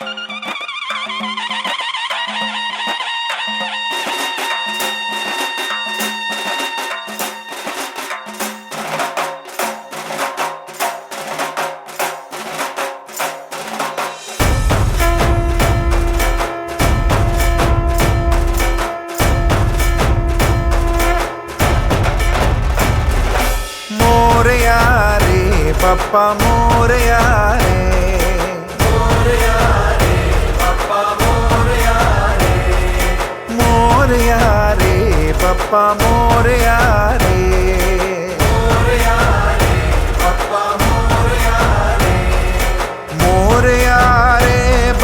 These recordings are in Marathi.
you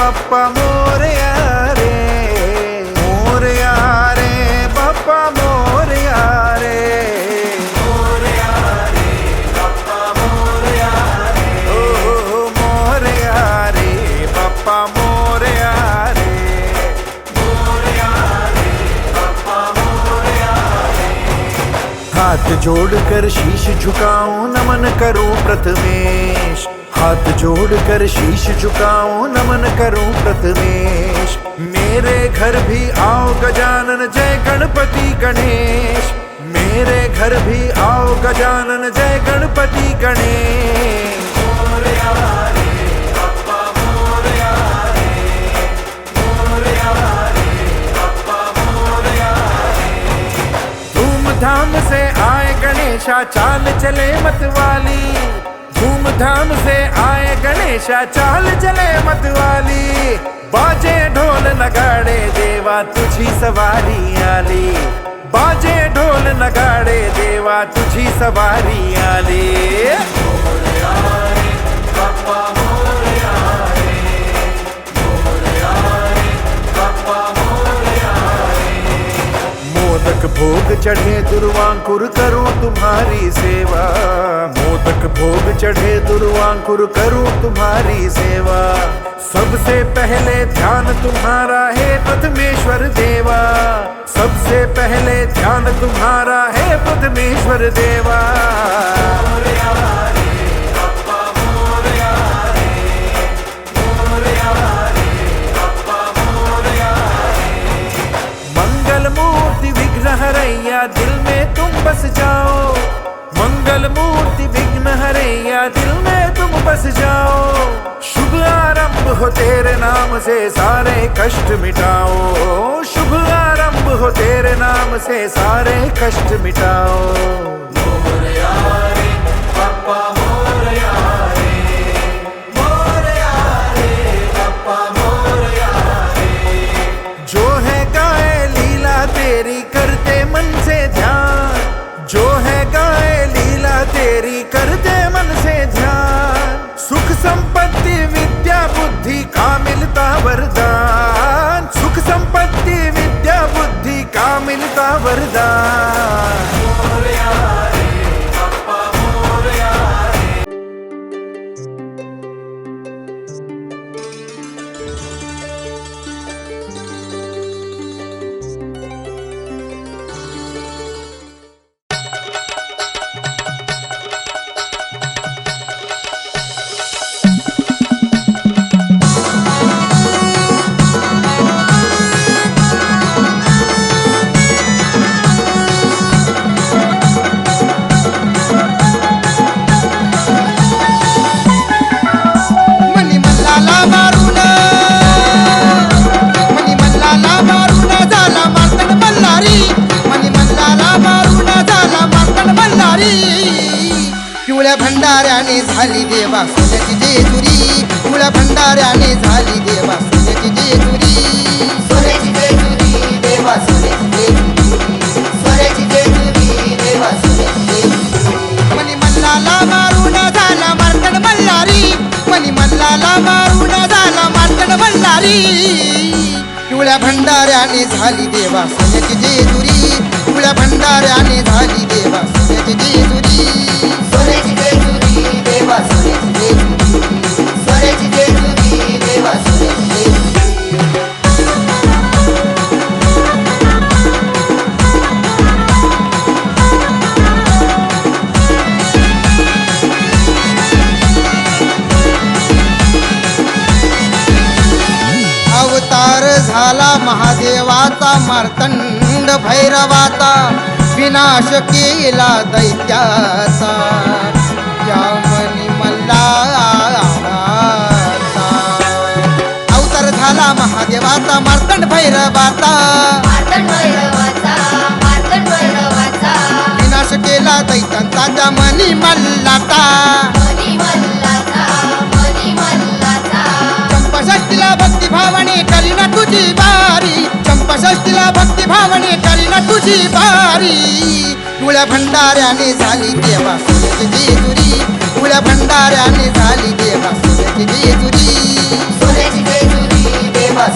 बाप्पा मोरया रे मोरया रे बाप्पा मोरया रे ओ हो, हो, हो, मोरया रे बाप्पा मोरया रे हाथ जोड़कर शीश झुकाऊं नमन करूं प्रथमेश. हाथ जोड़कर शीश झुकाऊं, नमन करूँ प्रथमेश। मेरे घर भी आओ गजानन, जय गणपति गणेश। मेरे घर भी आओ गजानन, जय गणपति गणेश। धूमधाम से आए गणेशा चाल चले मतवाली। धूमधाम से आए गणेशा, चाल चले मतवाली। बाजे ढोल नगाड़े देवा, तुझी सवारी आली। बाजे ढोल नगाड़े देवा, तुझी सवारी आली। मोदक भोग चढ़े दुर्वांकुर करूँ तुम्हारी सेवा। मोदक भोग चढ़े दुर्वांकुर करूँ तुम्हारी सेवा। सबसे पहले ध्यान तुम्हारा है प्रथमेश्वर देवा। सबसे पहले ध्यान तुम्हारा है प्रथमेश्वर देवा। हरैया, दिल में तुम बस जाओ। मंगल मूर्ति विघ्न हरैया, दिल में तुम बस जाओ। शुभ आरंभ हो तेरे नाम से, सारे कष्ट मिटाओ। शुभ आरंभ हो तेरे नाम से, सारे कष्ट मिटाओ। जो बुद्धी का मिलता वरदान सुख संपत्ती विद्या बुद्धि का मिलता वरदान भंडाऱ्याने झाली देवा सोन्याची जेजुरी पिवळ्या भंडाऱ्याने झाली देवा सोन्याची जेजुरी सोन्याची जेजुरी देवा सोन्याची सोन्याची जेजुरी देवा सोन्याची जेजुरी मनी मल्लाला मारून झाला मार्तन मल्हारी मनी मल्लाला मारून झाला मार्तन मल्हारी पिवळ्या भंडाऱ्याने झाली देवा सोन्याची जेजुरी पिवळ्या भंडाऱ्याने झाली देवा सोन्याची जेजुरी महादेवाचा मार्तंड भैरवाचा विनाश केला दैत्याचा. या मनी मल्लाचा अवतार झाला महादेवाचा मार्तंड भैरवाचा. विनाश केला दैत्यांचा त्या मनी मल्लाचा. चंपाषष्टीला भक्ती भावने चंपाषष्टीला भक्ती भावने न तुझी बारी. तुळ्या भंडाऱ्याने झाली देवा तुझी जेजुरी. तुळ्या भंडाऱ्याने झाली देवा तुझी जेजुरी. जेजुरी देवा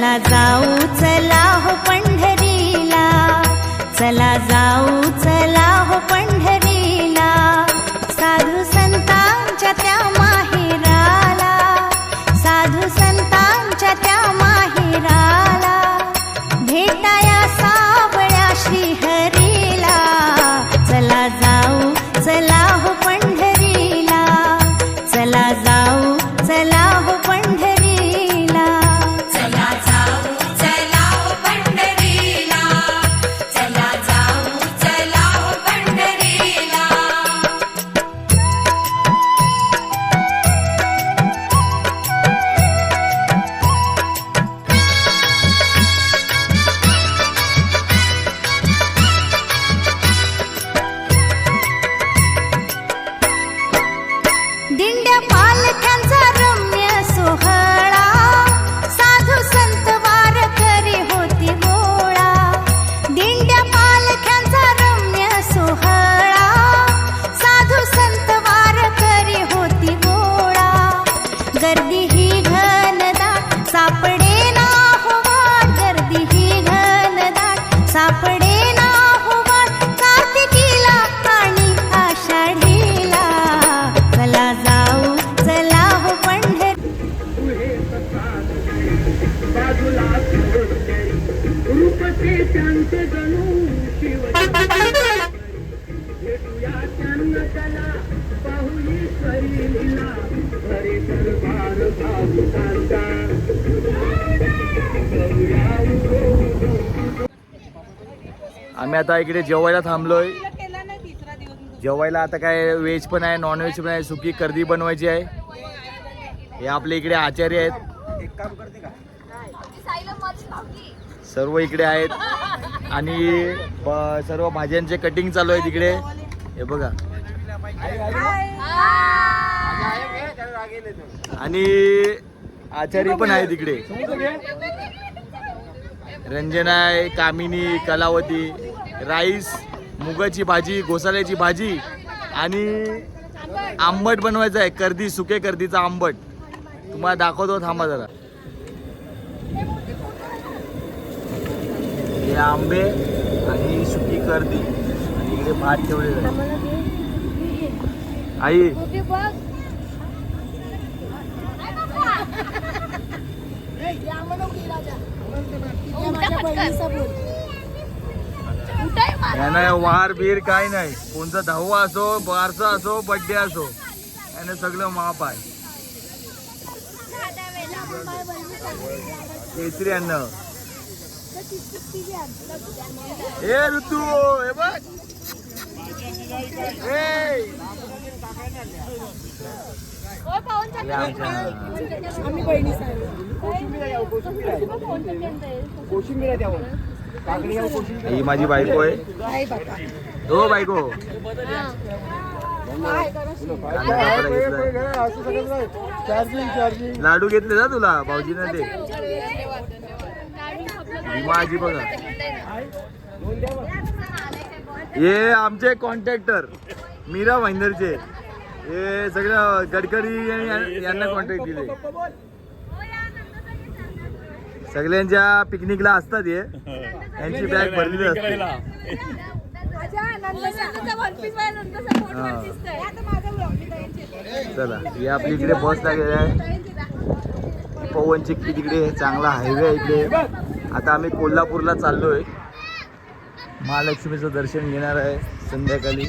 चला जाऊ चला आता इकडे जेवायला थांबलोय. जेवायला आता काय व्हेज पण आहे नॉन व्हेज पण आहे सुकी कर्दी बनवायची आहे. हे आपले इकडे आचार्य आहेत. सर्व इकडे आहेत. आणि सर्व भाज्यांचे कटिंग चालू आहे तिकडे. हे बघा. आणि आचार्य पण आहे तिकडे. रंजना आहे कामिनी कलावती. राईस मुगाची भाजी घोसाळ्याची भाजी आणि आंबट बनवायचं आहे. कर्दी सुके कर्दीचा आंबट. तुम्हाला दाखवतो थांबा जरा. हे आंबे आणि सुकी कर्दी. आणि इकडे भात ठेवलेला आहे. आई. यांना वार बीर काय नाही. कोणता दहावा असो बारसा असो बड्डे असो याने सगळं माप आहे. केसरी अन्न ए ऋतू हे बघ. ए! हे आमच्या ही माझी बायको आहे. हो बायको. लाडू घेतले ना तुला भाऊजीने ते. माझी बघा. हे आमचे कॉन्ट्रॅक्टर मीरा महिंदरचे हे सगळं गडकरी यांना कॉन्ट्रॅक्ट दिले. सगळ्यांच्या पिकनिकला असतात हे. यांची बॅग भरलेली असते. हा. चला ही आपली इकडे बस लागलेली आहे. पवन चिक्की तिकडे चांगला हायवे आहे इकडे. आता आम्ही कोल्हापूरला चाललोय. महालक्ष्मीचं दर्शन घेणार आहे संध्याकाळी.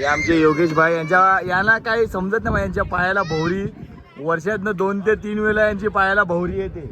हे आमचे योगेश भाई यांच्या यांना काही समजत नाही यांच्या पायाला भोवरी वर्षातनं दोन ते तीन वेळा यांची पायाला भोवरी येते.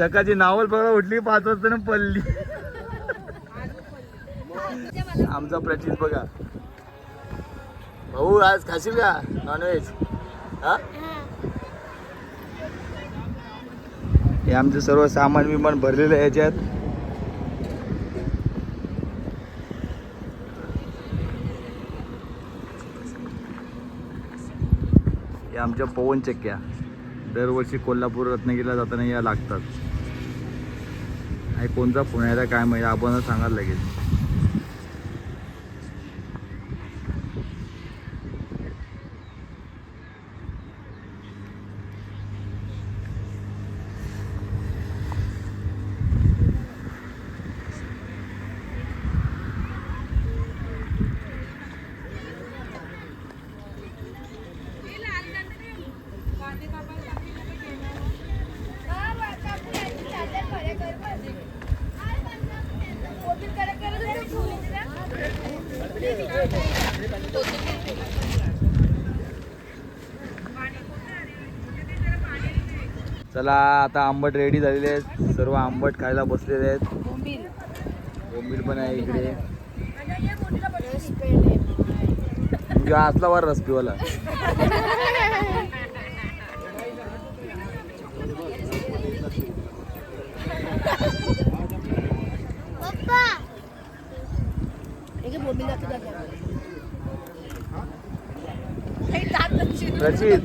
सकाळची नावल बघा उठली पाच वाजता पडली. आमचा प्रचित बघा. भाऊ आज खाशील का? नॉनव्हेज हा? हे आमचं सर्व सामान विमान भरलेलं आहे याच्यात. हे आमच्या पवन चक्क्या दरवर्षी कोल्हापूर रत्नागिरीला जाताना या लागतात. आणि कोणता फोन आहे काय माहिती आपण सांगायला लागेल चला आता आंबट रेडी झालेले आहेत. सर्व आंबट खायला बसलेले आहेत. बोंबील पण आहे इकडे. किंवा असला वर रस पिवाला रसपीवाला रचित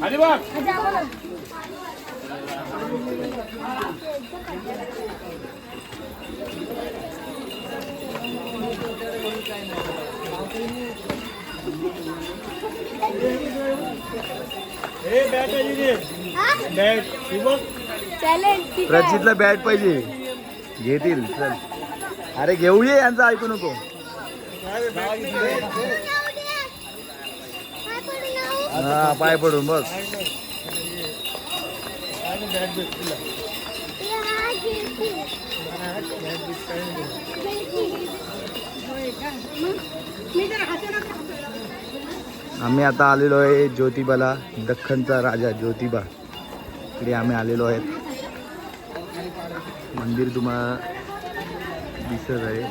હાજી બાપ Thank you. प्रचितला बॅट पाहिजे. घेतील चल. अरे घेऊ ये यांचं ऐकू नको. हा पाय पडून बघ. आम्ही आता आलेलो आहे ज्योतिबाला दख्खनचा राजा ज्योतिबा. इकडे आम्ही आलेलो आहेत मंदिर तुम्हाला दिसत आहे.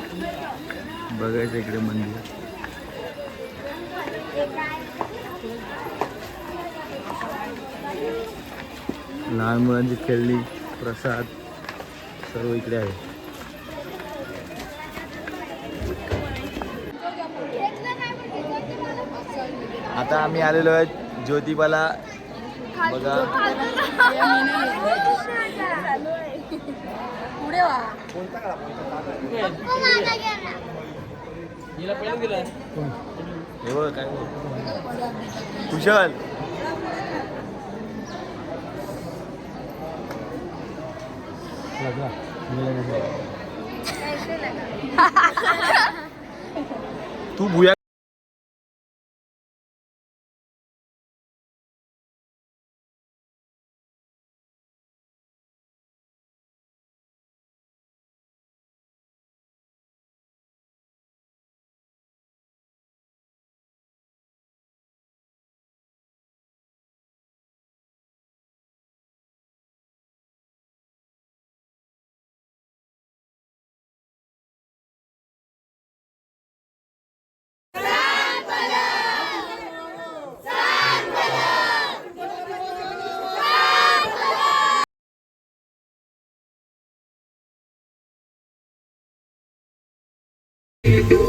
बघायचं इकडे मंदिर. लहान मुलांची खेळणी प्रसाद सर्व इकडे आहे. आता आम्ही आलेलो आहे ज्योतिबाला बघा. हे कुशल. तू भुया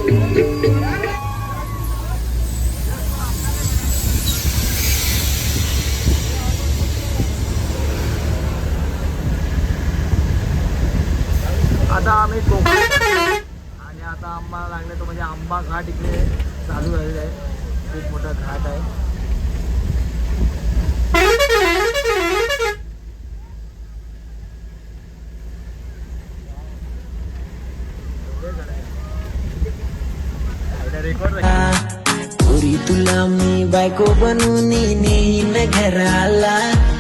आता आम्ही कोकण आणि आता आंबा लागले तो म्हणजे आंबा घाट इकडे चालू झालेला आहे खूप मोठा घाट आहे रेकॉर्ड ना मी बायको बनून नेईन घराला.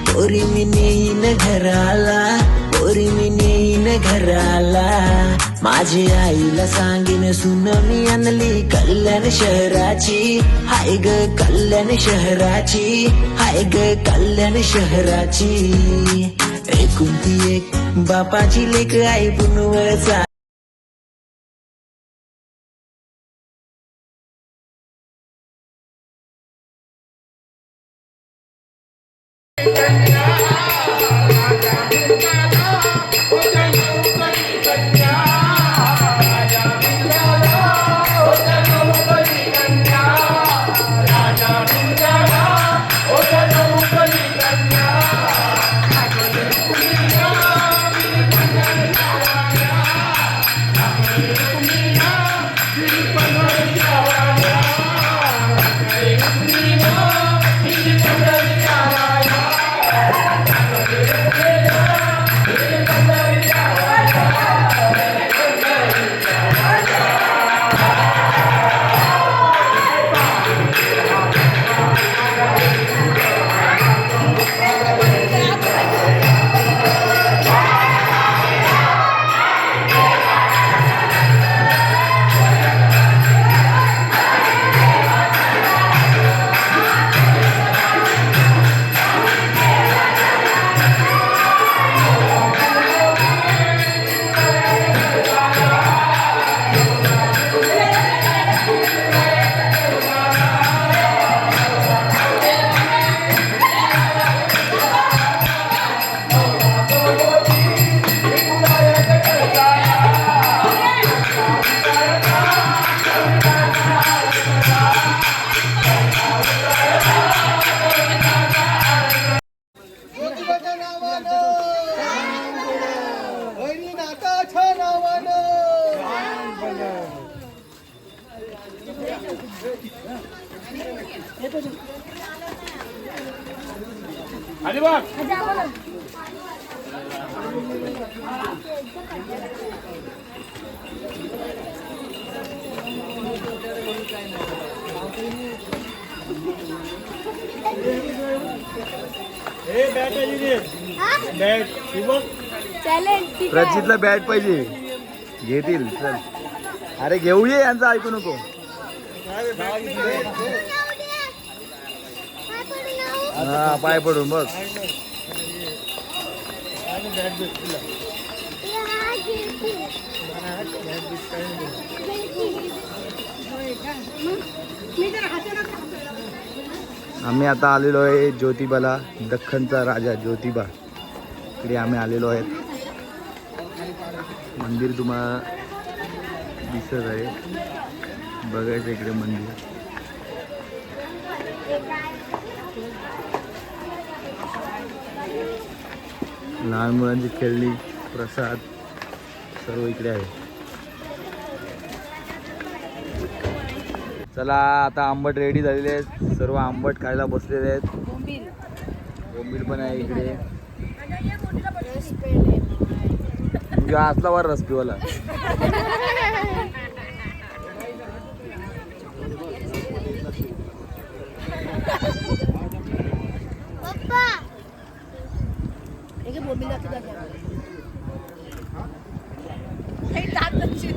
पोरी मी नेईन घराला. पोरी मी नेईन घराला. माझी आईला सांगीन सुन मी आणली कल्याण शहराची. हाय ग कल्याण शहराची. हाय ग कल्याण शहराची. एकुलती एक बापाची लेख आई पुनवचा ज्योतिबाच्या नावानं हरिनाथाच्या नावानं प्रचितला बॅट पाहिजे. घेतील चल. अरे घेऊ ये यांचं ऐकू नको. हा पाय पडून बघ. आम्ही आता आलेलो आहे ज्योतिबाला दख्खनचा राजा ज्योतिबा. इकडे आम्ही आलेलो आहेत. मंदिर तुम्हाला दिसत आहे. बघायचं इकडे मंदिर. लहान मुलांची खेळणी प्रसाद सर्व इकडे आहे. चला आता आंबट रेडी झालेले आहेत. सर्व आंबट खायला बसलेले आहेत. बोंबील. पण आहे इकडे. असला वर रस पिवाला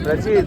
रचित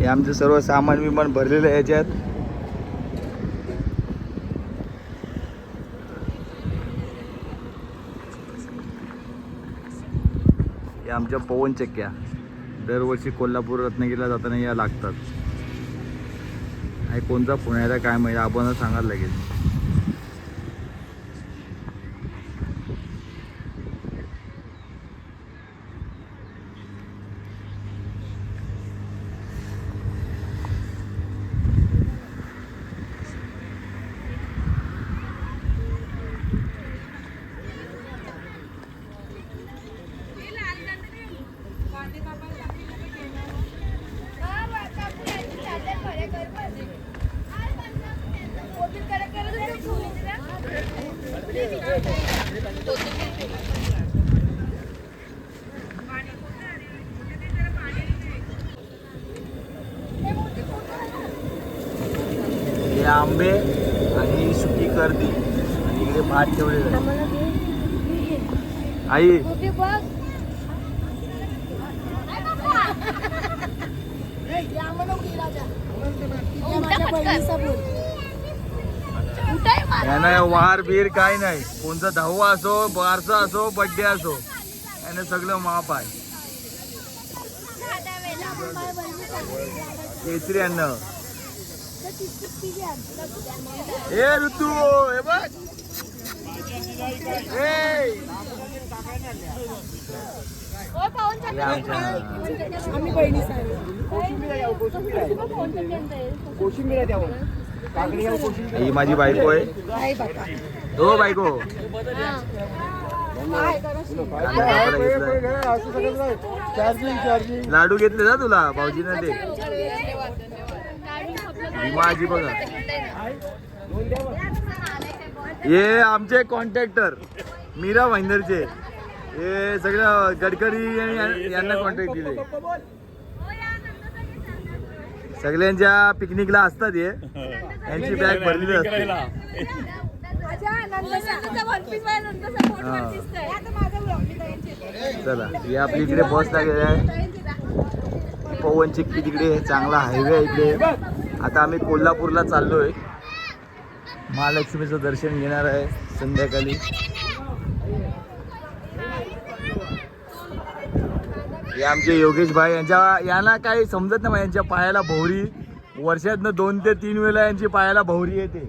हे आमचं सर्व सामान विमान भरलेलं आहे याच्यात. हे आमच्या पवन चक्क्या. दरवर्षी कोल्हापूर रत्नागिरीला जाताना या लागतात. आणि कोणता पुण्याला काय माहिती आपण सांगायला लागेल. भात ठेवलेला आई. यांना वार बीर काय नाही. कोणचा दहावा असो बारसा असो बड्डे असो याने सगळं माप आहे. केसरी अन्न ए ऋतू हे बघ. ए! हे ही माझी बायको आहे. हो बायको. लाडू घेतले ना तुला भाऊजीने ते. माझी बघा. हे आमचे कॉन्ट्रॅक्टर मीरा भाईंदरचे हे सगळं गडकरी आणि यांना कॉन्ट्रॅक्ट दिले. सगळ्यांच्या पिकनिकला असतात हे यांची बॅग भरलेली असते. चला ही आपली इकडे बस लागलेली आहे. पवन चिक्की तिकडे चांगला हायवे आहे इकडे. आता आम्ही कोल्हापूरला चाललोय. महालक्ष्मीचं दर्शन घेणार आहे संध्याकाळी. हे आमचे योगेश भाई यांच्या यांना काही समजत नाही यांच्या पायाला भोवरी वर्षातनं दोन ते तीन वेळा यांची पायाला भोवरी येते.